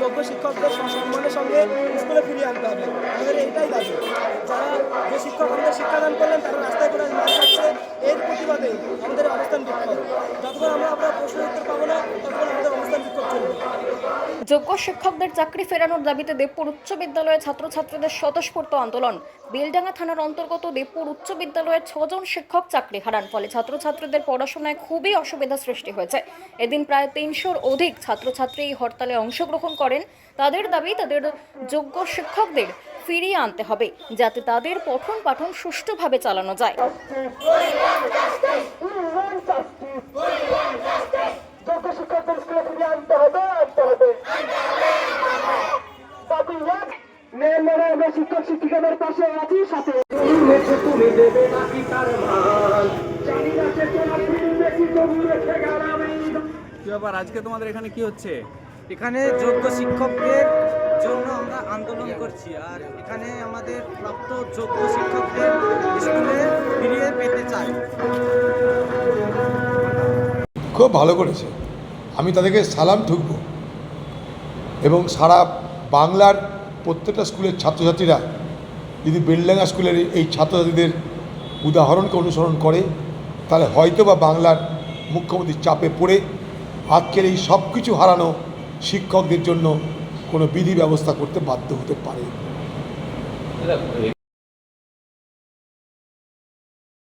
যোগ্য শিক্ষকদের সম্মানের সঙ্গে স্কুলে ফিরিয়ে আনতে হবে। আমাদের এটাই দাবি। যারা যে শিক্ষক আমাদের শিক্ষাদান করলেন, তারা রাস্তায় করে খাচ্ছে এর প্রতিবাদে আমাদের অবস্থান বিক্ষোভ যতক্ষণ আমরা আমরা প্রশ্ন উত্তর পাবো না ততক্ষণ আমাদের অবস্থান বিক্ষোভ চলবে যোগ্য শিক্ষকদের চাকরি ফেরানোর দাবিতে দেবপুর উচ্চ বিদ্যালয়ে ছাত্রছাত্রীদের স্বতঃস্ফূর্ত আন্দোলন। বেলডাঙ্গা থানার অন্তর্গত দেবপুর উচ্চ বিদ্যালয়ে ছজন শিক্ষক চাকরি হারান, ফলে ছাত্রছাত্রীদের পড়াশোনায় খুবই অসুবিধা সৃষ্টি হয়েছে। এদিন প্রায় তিনশোর অধিক ছাত্রছাত্রী এই হরতালে অংশগ্রহণ করেন। তাদের দাবি, তাদের যোগ্য শিক্ষকদের ফিরিয়ে আনতে হবে, যাতে তাদের পঠন পাঠন সুষ্ঠুভাবে চালানো যায় যোগ্য শিক্ষকদের স্কুলে ফিরিয়ে আনতে হবে আনতে হবে দাবি এক মেয়েরা আমরা শিক্ষক শিক্ষিকাদের পাশে আছি সাথে তুমি দেবে নাকি তার মান জানি না সে তোমার ফিরবে কি তবু রেখে গেলাম কি ব্যাপার? আজকে তোমাদের এখানে কি হচ্ছে? এখানে যোগ্য শিক্ষকদের জন্য আমরা আন্দোলন করছি আর এখানে আমাদের প্রাপ্ত যোগ্য শিক্ষকদের স্কুলে ফিরিয়ে পেতে চাই। খুব ভালো করেছে। আমি তাদেরকে সালাম ঠুকব। এবং সারা বাংলার প্রত্যেকটা স্কুলের ছাত্রছাত্রীরা যদি বেলডাঙ্গা স্কুলের এই ছাত্রছাত্রীদের উদাহরণকে অনুসরণ করে, তাহলে হয়তো বা বাংলার মুখ্যমন্ত্রীর চাপে পড়ে আজকের এই সব কিছু হারানো শিক্ষকদের জন্য কোনো বিধি ব্যবস্থা করতে বাধ্য হতে পারে।